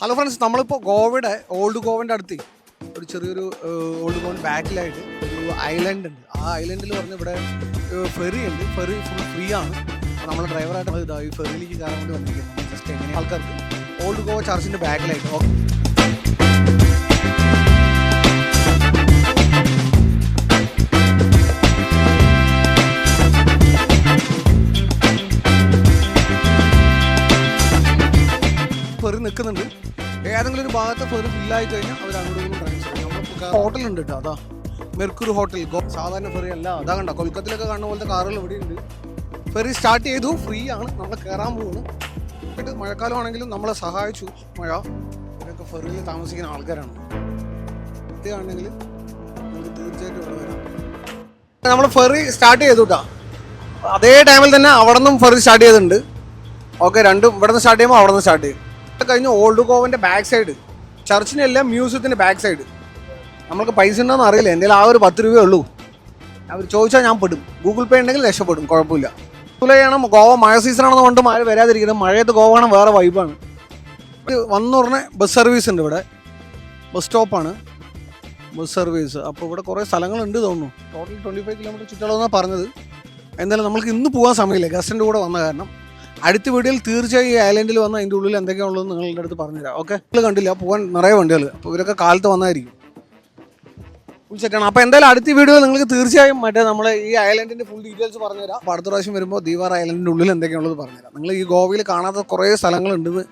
Hello friends നമ്മളിപ്പോൾ ഗോവയുടെ old ഗോവന്റെ അടുത്ത് ഒരു ചെറിയൊരു ഓൾഡ് ഗോവൻ ബാക്കിലായിട്ട് ഒരു ഐലൻഡ് ഉണ്ട്. ആ ഐലൻഡിൽ പറഞ്ഞ ഇവിടെ ഫെറി ഉണ്ട്. ഫെറി ഫുൾ ഫ്രീ ആണ്. നമ്മുടെ ഡ്രൈവറായിട്ട് ഇതാ ഈ ഫെറിയിലേക്ക് കയറാൻ വേണ്ടി വന്നിരിക്കുന്നത് ജസ്റ്റ് എങ്ങനെ ആൾക്കാർക്ക് ഓൾഡ് ഗോവ ചർച്ചിന്റെ ബാക്കിലായിട്ട് ഓക്കെ നിൽക്കുന്നുണ്ട്. ഏതെങ്കിലും ഒരു ഭാഗത്ത് ഫെറി ഫില്ലായി കഴിഞ്ഞാൽ അവർ അങ്ങോട്ടും ഇങ്ങോട്ടും ഹോട്ടൽ ഉണ്ട് കേട്ടോ അതാ. മെർക്കുറി ഹോട്ടൽ സാധാരണ ഫെറി അല്ല അതാ കണ്ട. കൊൽക്കത്തയിലൊക്കെ കാണുന്ന പോലത്തെ കാറുകൾ ഇവിടെ ഉണ്ട് ഫെറി സ്റ്റാർട്ട് ചെയ്തു ഫ്രീ ആണ്. നമ്മൾ കയറാൻ പോകുന്നു എന്നിട്ട് മഴക്കാലമാണെങ്കിലും നമ്മളെ സഹായിച്ചു. മഴ. ഇവരൊക്കെ ഫെറിയിൽ താമസിക്കുന്ന ആൾക്കാരാണ്. ഇതാണെങ്കിൽ നമുക്ക് തീർച്ചയായിട്ടും ഇവിടെ വരാം. നമ്മൾ ഫെറി സ്റ്റാർട്ട് ചെയ്തു കേട്ടോ അതേ ടൈമിൽ തന്നെ അവിടെ നിന്നും ഫെറി സ്റ്റാർട്ട് ചെയ്തിട്ടുണ്ട്. ഓക്കെ രണ്ടും ഇവിടെ നിന്ന് സ്റ്റാർട്ട് ചെയ്യുമ്പോൾ അവിടെ നിന്ന് സ്റ്റാർട്ട് ചെയ്യും. കഴിഞ്ഞ് ഓൾഡ് ഗോവന്റെ ബാക്ക് സൈഡ്. ചർച്ചിനെല്ലാം മ്യൂസിയത്തിന്റെ ബാക്ക് സൈഡ്. നമ്മൾക്ക് പൈസ ഉണ്ടോന്ന് അറിയില്ല. എന്തെങ്കിലും ആ ഒരു പത്ത് രൂപയേ ഉള്ളൂ. അവർ ചോദിച്ചാൽ ഞാൻ പെടും. ഗൂഗിൾ പേ ഉണ്ടെങ്കിൽ രക്ഷപ്പെടും. കുഴപ്പമില്ല. ജൂലൈയാണ് ഗോവ മഴ സീസണാണെന്ന് കൊണ്ട് മഴ വരാതിരിക്കുന്നത് മഴയത്ത് ഗോവ ആണ് വേറെ വൈബാണ് വന്നു പറഞ്ഞ ബസ് സർവീസ് ഉണ്ട് ഇവിടെ. ബസ് സ്റ്റോപ്പാണ് ബസ് സർവീസ് അപ്പോൾ ഇവിടെ കുറേ സ്ഥലങ്ങളുണ്ട് തോന്നുന്നു. ടോട്ടൽ ട്വന്റി ഫൈവ് കിലോമീറ്റർ ചുറ്റളവെന്നാണ് പറഞ്ഞത്. എന്തായാലും നമ്മൾക്ക് ഇന്ന് പോകാൻ സമയമില്ല. ഗസ്റ്റിന്റെ കൂടെ വന്ന കാരണം. അടുത്ത വീഡിയോയിൽ തീർച്ചയായും ഈ ഐലൻഡിൽ വന്ന അതിന്റെ ഉള്ളിൽ എന്തൊക്കെയാണുള്ളത് നിങ്ങളുടെ അടുത്ത് പറഞ്ഞുതരാം. ഓക്കെ? നിങ്ങൾ കണ്ടില്ല പോകാൻ നിറയെ വണ്ടികൾ. അപ്പോൾ ഇവരൊക്കെ കാലത്ത് വന്നായിരിക്കും. ഫുൾ സെറ്റാണ് അപ്പോൾ എന്തായാലും അടുത്ത വീഡിയോ നിങ്ങൾക്ക് തീർച്ചയായും മറ്റേ നമ്മൾ ഈ ഐലൻഡിന്റെ ഫുൾ ഡീറ്റെയിൽസ് പറഞ്ഞുതരാം. അപ്പോൾ അടുത്ത പ്രാവശ്യം വരുമ്പോൾ ദീവാർ ഐലൻഡിന്റെ ഉള്ളിൽ എന്തൊക്കെയാണുള്ളത് പറഞ്ഞുതരാം. നിങ്ങൾ ഈ ഗോവയിൽ കാണാത്ത കുറേ സ്ഥലങ്ങളുണ്ടെന്ന്